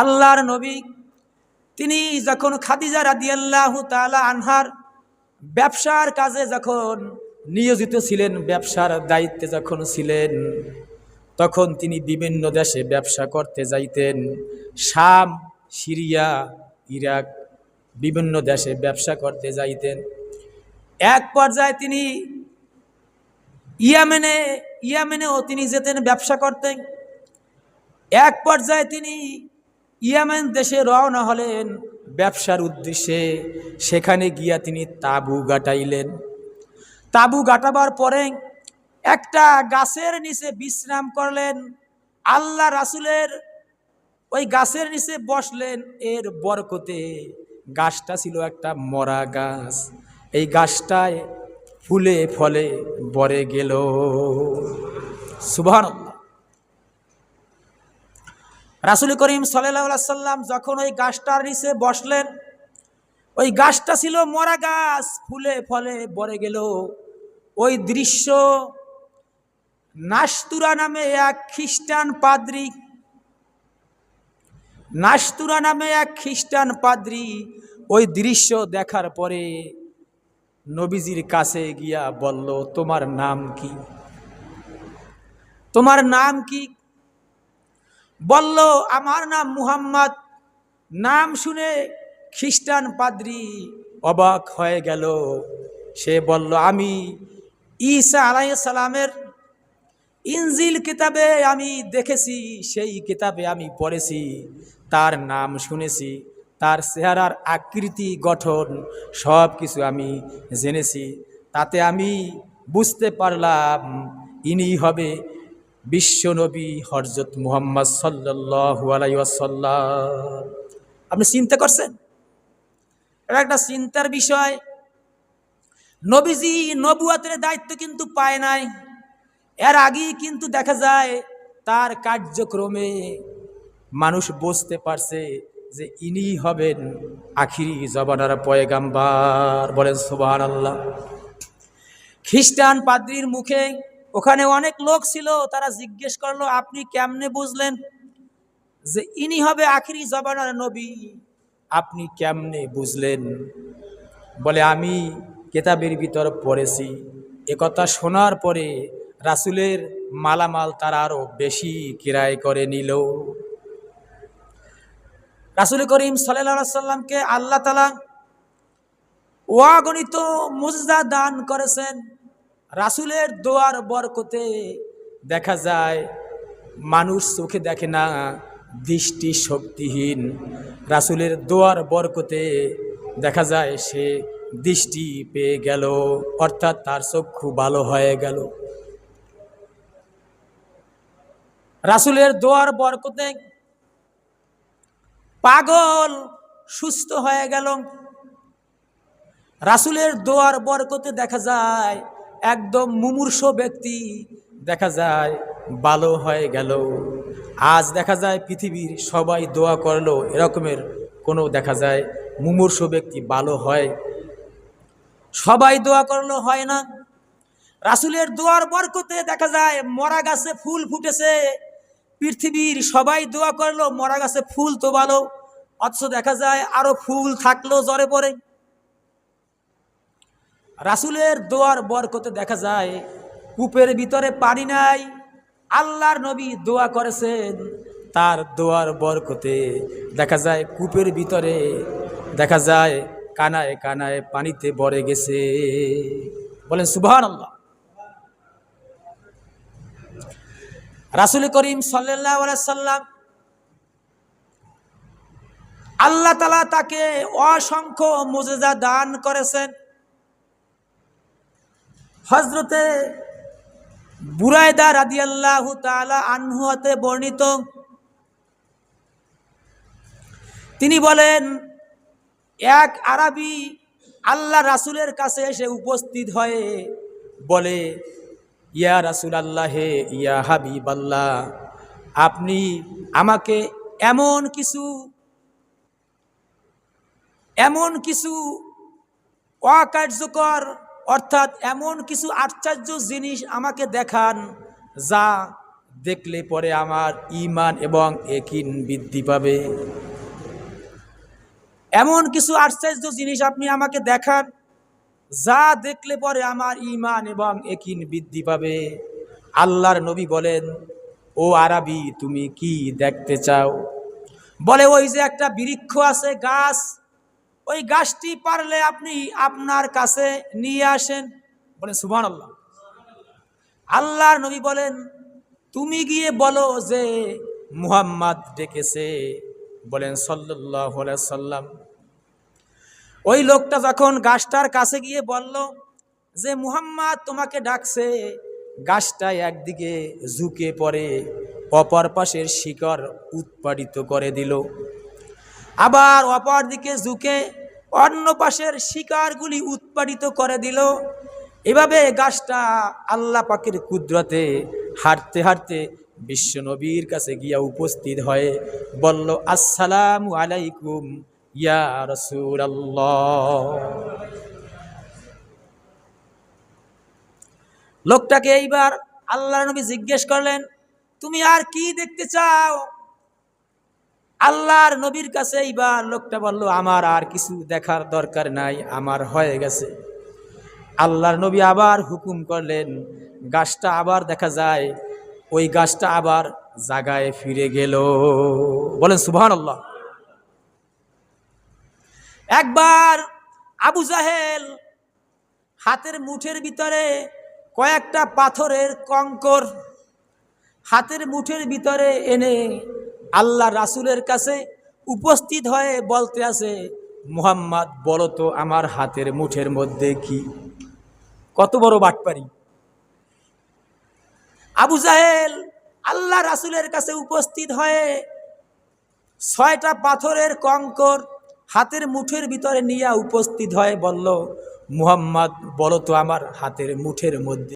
আল্লাহর নবী, তিনি যখন খাদিজা রাদিয়াল্লাহু তাআলা আনহার ব্যবসার কাজে যখন নিয়োজিত ছিলেন, ব্যবসার দায়িত্বে যখন ছিলেন, তখন তিনি বিভিন্ন দেশে ব্যবসা করতে যাইতেন। শাম, সিরিয়া, ইরাক, বিভিন্ন দেশে ব্যবসা করতে যাইতেন। এক পর্যায়ে তিনি ইয়ামেনে, ইয়ামেনেও তিনি যেতেন, ব্যবসা করতেন। এক পর্যায়ে তিনি ইয়ামেন দেশে রওনা হলেন ব্যবসার উদ্দেশ্যে। সেখানে গিয়া তিনি তাবু গাটাইলেন। তাবু গাটাবার পরে একটা গাছের নিচে বিশ্রাম করলেন। আল্লাহ রাসুলের ওই গাছের নিচে বসলেন। এর বরকতে গাছটা ছিল একটা মরা গাছ। এই গাছটায় ফুলে ফলে বরে গেল। সুভান রাসুল করিম সাল্লাহ সাল্লাম যখন ওই গাছটার নিচে বসলেন, ওই গাছটা ছিল মরা গাছ, ফুলে ফলে বরে গেল। ওই দৃশ্য নাস্তুরা নামে এক খ্রিস্টান পাদ্রী, নাস্তুরা নামে এক খ্রিস্টান পাদ্রী ওই দৃশ্য দেখার পরে নবীজির কাছে গিয়া বলল, তোমার নাম কি? তোমার নাম কি? বলল, আমার নাম মুহাম্মদ। নাম শুনে খ্রিস্টান পাদ্রী অবাক হয়ে গেল। সে বলল, আমি ঈসা আলাই সালামের ইনজিল কিতাবে আমি দেখেছি, সেই কিতাবে আমি পড়েছি। তার নাম শুনেছি, তার চেহারার আকৃতি, গঠন সব কিছু আমি জেনেছি। তাতে আমি বুঝতে পারলাম ইনি হবে বিশ্বনবী হরজত মুহাম্মদ সাল্লাহ আলাইসাল্লাম আপনি চিন্তা করছেন? এটা একটা চিন্তার বিষয়। নবীজি নবুয়াতের দায়িত্ব কিন্তু পায় নাই। এর আগেই কিন্তু দেখা যায়, তার কার্যক্রমে মানুষ বুঝতে পারছে যে ইনি হবেন আখিরি জবানার পয়গাম্বার। বলেন সুবাহ আল্লাহ খ্রিস্টান পাদ্রির মুখে ওখানে অনেক লোক ছিল, তারা জিজ্ঞেস করল, আপনি কেমনে বুঝলেন যে ইনি হবে আখিরি জবানার নবী? আপনি কেমনে বুঝলেন? বলে, আমি কেতাবের ভিতর পড়েছি। একথা শোনার পরে রাসুলের মালামাল তারা আরও বেশি কিরায় করে নিল। রাসুল করিম সাল্লা সাল্লামকে আল্লাহ তালা ওয়াগণিত মুজদা দান করেছেন। রাসুলের দোয়ার বরকতে দেখা যায়, মানুষ চোখে দেখে না, দৃষ্টি শক্তিহীন। রাসুলের দোয়ার বরকতে দেখা যায়, সে দৃষ্টি পেয়ে গেল, অর্থাৎ তার চক্ষু ভালো হয়ে গেল। রাসুলের দোয়ার বরকতে পাগল সুস্থ হয়ে গেল। রাসুলের দোয়ার বরকতে দেখা যায় একদম মুমূর্ষ ব্যক্তি, দেখা যায় ভালো হয়ে গেল। আজ দেখা যায় পৃথিবীর সবাই দোয়া করল, এরকমের কোনো দেখা যায় মুমূর্ষ ব্যক্তি ভালো হয়। সবাই দোয়া করল, হয় না। রাসুলের দোয়ার বরকতে দেখা যায় মরা গাছে ফুল ফুটেছে। পৃথিবীর সবাই দোয়া করল, মরা গাছে ফুল তো ভালো অথচ দেখা যায় আরও ফুল থাকল জ্বরে পড়ে। রাসুলের দোয়ার বরকতে দেখা যায়, কূপের ভিতরে পানি নাই, আল্লাহর নবী দোয়া করেছেন, তার দোয়ার বরকতে দেখা যায় কূপের ভিতরে দেখা যায় কানায় কানায় পানিতে বরে গেছে। বলেন সুবহান আল্লাহ রাসুল করিম সাল্লাম আল্লাহ তালা তাকে অসংখ্য মজেজা দান করেছেন। হজরতে বুরায়দা রাদিয়াল্লাহ তালা আনহু হতে বর্ণিত। তিনি বলেন, এক আরবি আল্লাহ রাসুলের কাছে এসে উপস্থিত হয়ে বলে, ইয়া রাসুল আল্লাহ ইয়া হাবিব আল্লাহ আপনি আমাকে এমন কিছু এমন কিছু অকার্যকর অর্থাৎ এমন কিছু আশ্চর্য জিনিস আমাকে দেখান, যা দেখলে পরে আমার ইমান এবং একিন বৃদ্ধি পাবে। এমন কিছু আশ্চর্য জিনিস আপনি আমাকে দেখান, যা দেখলে পরে আমার ইমান এবং একিন বৃদ্ধি পাবে। আল্লাহর নবী বলেন, ও আরবি, তুমি কি দেখতে চাও? বলে, ওই যে একটা বৃক্ষ আছে, গাছ ওই গাছটি পারলে আপনি আপনার কাছে নিয়ে আসেন। বলেন সুবহান আল্লাহ আল্লাহর নবী বলেন, তুমি গিয়ে বলো যে মুহাম্মদ ডেকেছে। বলেন সাল্লাহ সাল্লাম ওই লোকটা যখন গাছটার কাছে গিয়ে বলল যে, মুহাম্মদ তোমাকে ডাকছে, গাছটা একদিকে ঝুঁকে পড়ে, অপর পাশের শিকড় উৎপাদিত করে দিল। আবার অপর দিকে ঝুঁকে অন্য পাশের শিকারগুলি উৎপাদিত করে দিল। এভাবে গাছটা আল্লাহ পাকের কুদরতে হাঁটতে হাঁটতে বিশ্ব নবীর কাছে গিয়া উপস্থিত হয়ে বলল, আসসালামু আলাইকুম, ইয়া রসুলাল্লাহ। লোকটাকে এইবার আল্লাহ নবী জিজ্ঞেস করলেন, তুমি আর কি দেখতে চাও? আল্লাহর নবীর কাছে এইবার লোকটা বলল, আমার আর কিছু দেখার দরকার নাই, আমার হয়ে গেছে। আল্লাহর নবী আবার হুকুম করলেন, গাছটা আবার দেখা যায়। ওই গাছটা আবার জাগায় ফিরে গেল। বলেন সুবহান আল্লাহ একবার আবু জাহেল হাতের মুঠের ভিতরে কয়েকটা পাথরের কঙ্কর হাতের মুঠের ভিতরে এনে আল্লাহ রাসুলের কাছে উপস্থিত হয়ে বলতে আছে, মুহাম্মদ, বলো তো আমার হাতের মুঠের মধ্যে কি? কত বড় বাটপারি। আবু জাহেল আল্লাহ রাসুলের কাছে উপস্থিত হয়ে ছয়টা পাথরের কঙ্কর হাতের মুঠের ভিতরে নিয়ে উপস্থিত হয়ে বলল, মুহাম্মদ, বলো তো আমার হাতের মুঠের মধ্যে